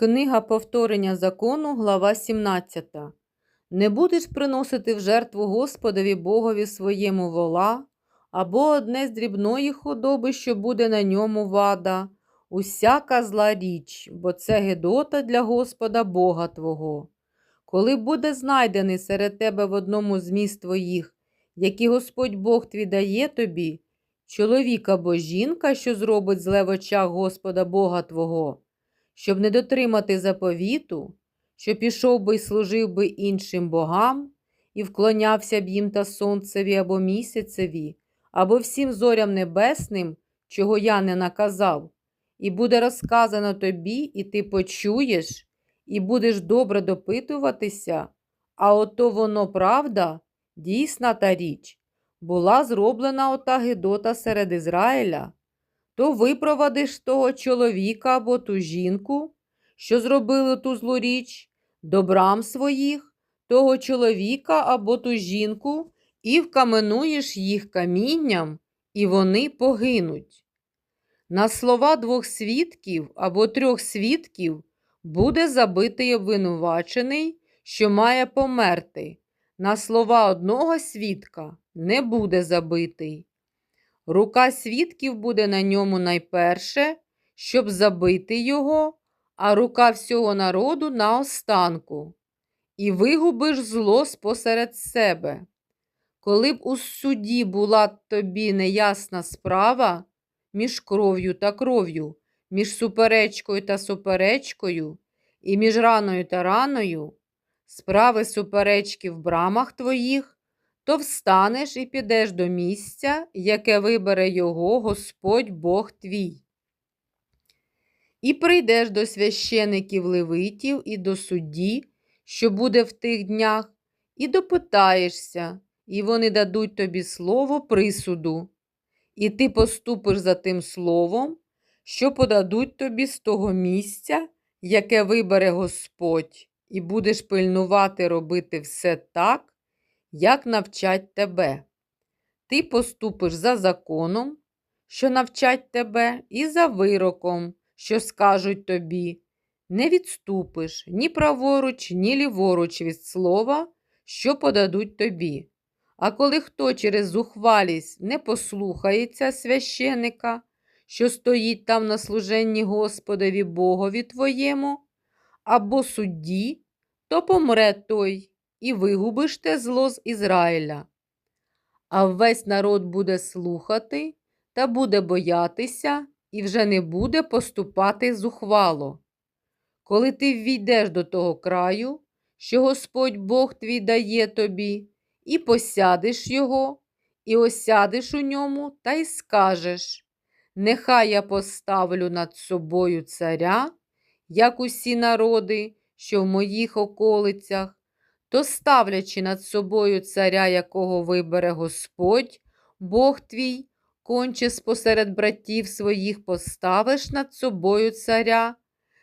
Книга повторення закону, глава 17. Не будеш приносити в жертву Господові Богові своєму вола, або одне з дрібної худоби, що буде на ньому вада, усяка зла річ, бо це гедота для Господа Бога Твого. Коли буде знайдений серед тебе в одному з міст твоїх, які Господь Бог твій дає тобі, чоловік або жінка, що зробить зле в очах Господа Бога Твого, щоб не дотримати заповіту, що пішов би й служив би іншим богам, і вклонявся б їм та сонцеві або місяцеві, або всім зорям небесним, чого я не наказав, і буде розказано тобі, і ти почуєш, і будеш добре допитуватися, а ото воно правда, дійсна та річ, була зроблена ота Гедота серед Ізраїля то випровадиш того чоловіка або ту жінку, що зробили ту злу річ, до своїх, того чоловіка або ту жінку, і вкаменуєш їх камінням, і вони погинуть. На слова двох свідків або трьох свідків буде забитий обвинувачений, що має померти. На слова одного свідка не буде забитий. Рука свідків буде на ньому найперше, щоб забити його, а рука всього народу на останку. І вигубиш зло спосеред себе. Коли б у суді була тобі неясна справа між кров'ю та кров'ю, між суперечкою та суперечкою, і між раною та раною, справи суперечки в брамах твоїх, то встанеш і підеш до місця, яке вибере його Господь Бог твій. І прийдеш до священиків левитів і до судді, що буде в тих днях, і допитаєшся, і вони дадуть тобі слово присуду. І ти поступиш за тим словом, що подадуть тобі з того місця, яке вибере Господь, і будеш пильнувати робити все так, як навчать тебе. Ти поступиш за законом, що навчать тебе, і за вироком, що скажуть тобі, не відступиш ні праворуч, ні ліворуч від слова, що подадуть тобі. А коли хто через зухвалість не послухається священика, що стоїть там на служенні Господові Богові твоєму, або судді, то помре той, і вигубиш те зло з Ізраїля. А весь народ буде слухати та буде боятися і вже не буде поступати зухвало. Коли ти ввійдеш до того краю, що Господь Бог твій дає тобі, і посядеш його, і осядеш у ньому, та й скажеш Нехай я поставлю над собою царя, як усі народи, що в моїх околицях, то ставлячи над собою царя, якого вибере Господь, Бог твій, конче спосеред братів своїх поставиш над собою царя,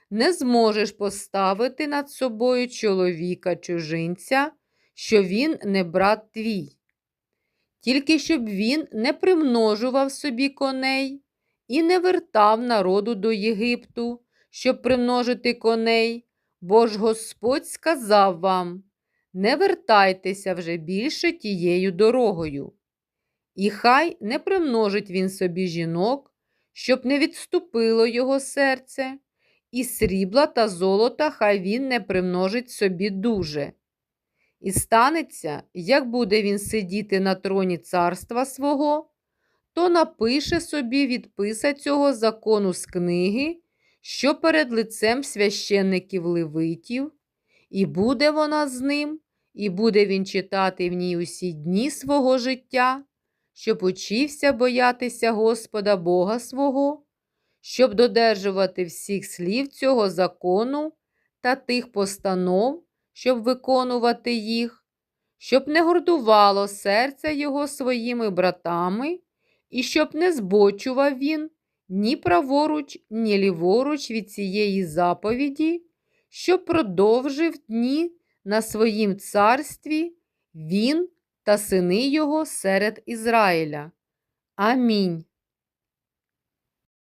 не зможеш поставити над собою чоловіка чужинця, що він не брат твій. Тільки щоб він не примножував собі коней і не вертав народу до Єгипту, щоб примножити коней, бо ж Господь сказав вам не вертайтеся вже більше тією дорогою. І хай не примножить він собі жінок, щоб не відступило його серце, і срібла та золота хай він не примножить собі дуже. І станеться, як буде він сидіти на троні царства свого, то напише собі відписа цього закону з книги, що перед лицем священників левитів, і буде вона з ним і буде він читати в ній усі дні свого життя, щоб учився боятися Господа Бога свого, щоб додержувати всіх слів цього закону та тих постанов, щоб виконувати їх, щоб не гордувало серце його своїми братами, і щоб не збочував він ні праворуч, ні ліворуч від цієї заповіді, щоб продовжив дні на своїм царстві він та сини його серед Ізраїля. Амінь.